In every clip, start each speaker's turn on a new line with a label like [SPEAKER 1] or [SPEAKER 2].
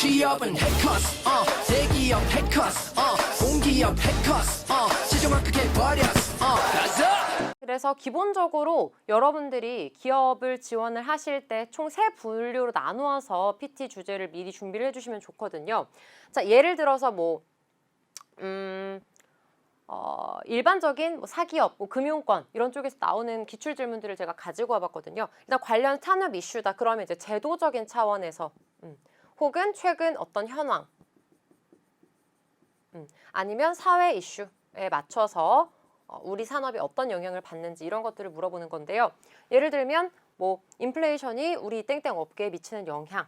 [SPEAKER 1] 취업은 해커스 어 대기업 해커스 어 공기업 해커스 어 시중을 크게 버렸어 어 가자
[SPEAKER 2] 그래서 기본적으로 여러분들이 기업을 지원을 하실 때 총 세 분류로 나누어서 PT 주제를 미리 준비를 해주시면 좋거든요. 자, 예를 들어서 뭐, 음, 어, 일반적인 뭐 사기업, 뭐 금융권 이런 쪽에서 나오는 기출 질문들을 제가 가지고 와봤거든요. 일단 관련 산업 이슈다. 그러면 이제 제도적인 차원에서 음, 혹은 최근 어떤 현황 음, 아니면 사회 이슈에 맞춰서 어, 우리 산업이 어떤 영향을 받는지 이런 것들을 물어보는 건데요. 예를 들면 뭐 인플레이션이 우리 땡땡 업계에 미치는 영향.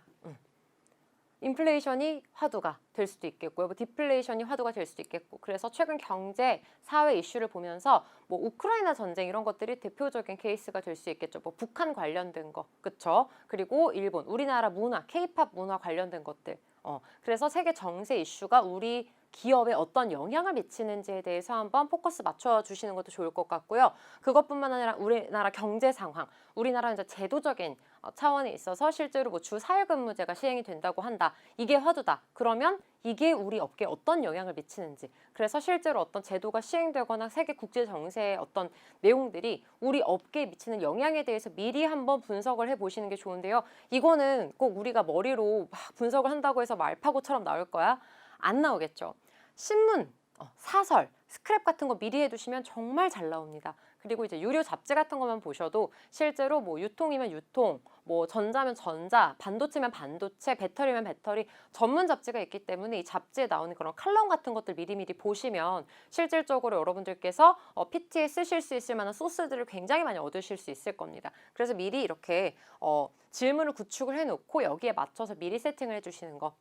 [SPEAKER 2] 음. 인플레이션이 화두가 될 수도 있겠고요. 뭐 디플레이션이 화두가 될 수도 있겠고. 그래서 최근 경제, 사회 이슈를 보면서 뭐 우크라이나 전쟁 이런 것들이 대표적인 케이스가 될 수 있겠죠. 뭐 북한 관련된 거, 그렇죠? 그리고 일본, 우리나라 문화, 케이팝 문화 관련된 것들. 어, 그래서 세계 정세 이슈가 우리 기업에 어떤 영향을 미치는지에 대해서 한번 포커스 맞춰 주시는 것도 좋을 것 같고요. 그것뿐만 아니라 우리나라 경제 상황, 우리나라 이제 제도적인 어, 차원에 있어서 실제로 뭐 주 4일 근무제가 시행이 된다고 한다. 이게 화두다. 그러면 이게 우리 업계에 어떤 영향을 미치는지. 그래서 실제로 어떤 제도가 시행되거나 세계 국제 정세의 어떤 내용들이 우리 업계에 미치는 영향에 대해서 미리 한번 분석을 해 보시는 게 좋은데요. 이거는 꼭 우리가 머리로 막 분석을 한다고 해서 말파고처럼 나올 거야. 안 나오겠죠. 신문, 어, 사설, 스크랩 같은 거 미리 해두시면 정말 잘 나옵니다. 그리고 이제 유료 잡지 같은 것만 보셔도 실제로 뭐 유통이면 유통, 뭐 전자면 전자, 반도체면 반도체, 배터리면 배터리 전문 잡지가 있기 때문에 이 잡지에 나오는 그런 칼럼 같은 것들 미리미리 보시면 실질적으로 여러분들께서 어, PT에 쓰실 수 있을 만한 소스들을 굉장히 많이 얻으실 수 있을 겁니다. 그래서 미리 이렇게 어, 질문을 구축을 해놓고 여기에 맞춰서 미리 세팅을 해주시는 거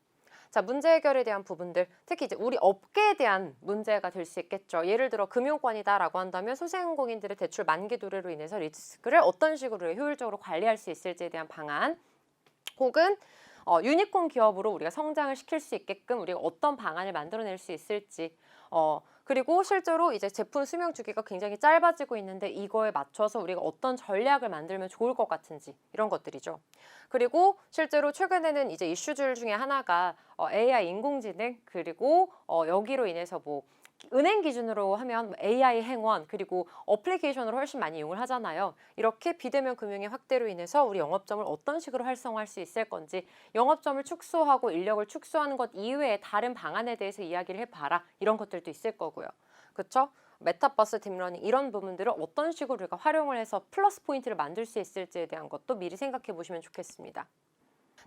[SPEAKER 2] 자, 문제 해결에 대한 부분들, 특히 이제 우리 업계에 대한 문제가 될 수 있겠죠. 예를 들어 금융권이다라고 한다면 소상공인들의 대출 만기 도래로 인해서 리스크를 어떤 식으로 효율적으로 관리할 수 있을지에 대한 방안, 혹은 어, 유니콘 기업으로 우리가 성장을 시킬 수 있게끔 우리가 어떤 방안을 만들어낼 수 있을지, 어, 그리고 실제로 이제 제품 수명 주기가 굉장히 짧아지고 있는데 이거에 맞춰서 우리가 어떤 전략을 만들면 좋을 것 같은지 이런 것들이죠. 그리고 실제로 최근에는 이제 이슈들 중에 하나가 어, AI 인공지능 그리고 어, 여기로 인해서 뭐 은행 기준으로 하면 뭐 AI 행원 그리고 어플리케이션으로 훨씬 많이 이용을 하잖아요. 이렇게 비대면 금융의 확대로 인해서 우리 영업점을 어떤 식으로 활성화할 수 있을 건지 영업점을 축소하고 인력을 축소하는 것 이외에 다른 방안에 대해서 이야기를 해봐라 이런 것들도 있을 거고요. 그렇죠? 메타버스 딥러닝 이런 부분들을 어떤 식으로 우리가 활용을 해서 플러스 포인트를 만들 수 있을지에 대한 것도 미리 생각해 보시면 좋겠습니다.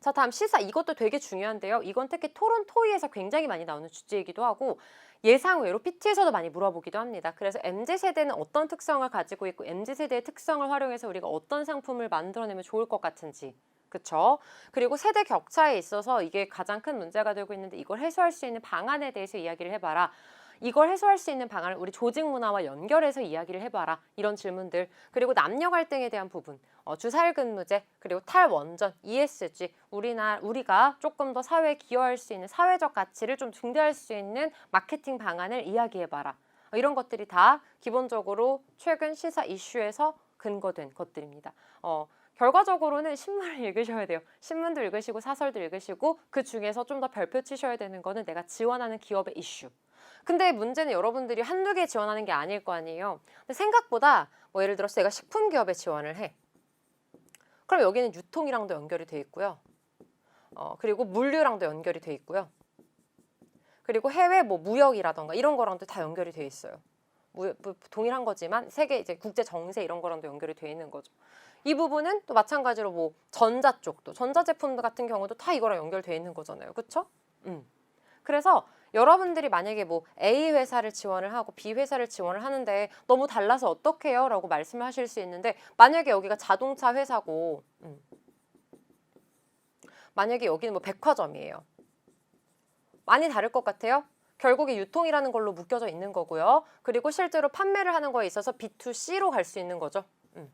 [SPEAKER 2] 자 다음 시사 이것도 되게 중요한데요. 이건 특히 토론 토의에서 굉장히 많이 나오는 주제이기도 하고 예상 외로 PT에서도 많이 물어보기도 합니다. 그래서 MZ 세대는 어떤 특성을 가지고 있고 MZ 세대의 특성을 활용해서 우리가 어떤 상품을 만들어내면 좋을 것 같은지. 그렇죠. 그리고 세대 격차에 있어서 이게 가장 큰 문제가 되고 있는데 이걸 해소할 수 있는 방안에 대해서 이야기를 해봐라. 이걸 해소할 수 있는 방안을 우리 조직 문화와 연결해서 이야기를 해봐라. 이런 질문들. 그리고 남녀 갈등에 대한 부분. 어, 주사일 근무제, 그리고 탈원전, ESG. 우리나, 우리가 조금 더 사회에 기여할 수 있는 사회적 가치를 좀 증대할 수 있는 마케팅 방안을 이야기해봐라. 어, 이런 것들이 다 기본적으로 최근 시사 이슈에서 근거된 것들입니다. 어, 결과적으로는 신문을 읽으셔야 돼요. 신문도 읽으시고 사설도 읽으시고 그 중에서 좀 더 별표 치셔야 되는 거는 내가 지원하는 기업의 이슈. 근데 문제는 여러분들이 한두 개 지원하는 게 아닐 거 아니에요. 근데 생각보다 뭐 예를 들어서 내가 식품 기업에 지원을 해. 그럼 여기는 유통이랑도 연결이 돼 있고요. 어, 그리고 물류랑도 연결이 돼 있고요. 그리고 해외 뭐 무역이라던가 이런 거랑도 다 연결이 돼 있어요. 무, 무- 동일한 거지만 세계 이제 국제 정세 이런 거랑도 연결이 돼 있는 거죠. 이 부분은 또 마찬가지로 뭐 전자 쪽도 전자 제품 같은 경우도 다 이거랑 연결돼 있는 거잖아요. 그렇죠? 음. 그래서 여러분들이 만약에 뭐 A 회사를 지원을 하고 B 회사를 지원을 하는데 너무 달라서 어떡해요? 라고 말씀을 하실 수 있는데 만약에 여기가 자동차 회사고 음. 만약에 여기는 뭐 백화점이에요. 많이 다를 것 같아요? 결국에 유통이라는 걸로 묶여져 있는 거고요. 그리고 실제로 판매를 하는 거에 있어서 B2C로 갈 수 있는 거죠. 음.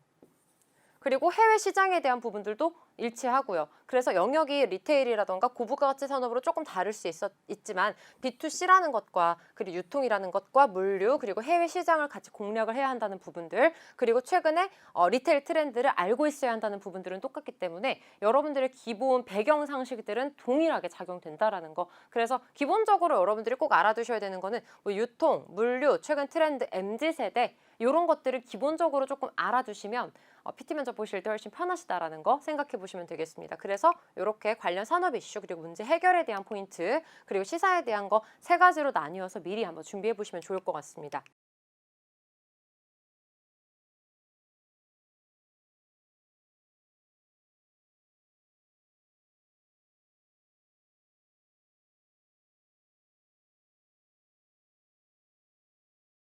[SPEAKER 2] 그리고 해외 시장에 대한 부분들도 일치하고요. 그래서 영역이 리테일이라던가 고부가치 산업으로 조금 다를 수 있었, 있지만 B2C라는 것과 그리고 유통이라는 것과 물류 그리고 해외 시장을 같이 공략을 해야 한다는 부분들 그리고 최근에 어, 리테일 트렌드를 알고 있어야 한다는 부분들은 똑같기 때문에 여러분들의 기본 배경 상식들은 동일하게 작용된다라는 거. 그래서 기본적으로 여러분들이 꼭 알아두셔야 되는 거는 뭐 유통, 물류, 최근 트렌드, MZ 세대 이런 것들을 기본적으로 조금 알아두시면 어, PT 면접 보실 때 훨씬 편하시다라는 거 생각해 보시면 되겠습니다. 그래서 이렇게 관련 산업 이슈 그리고 문제 해결에 대한 포인트 그리고 시사에 대한 거 세 가지로 나뉘어서 미리 한번 준비해 보시면 좋을 것 같습니다.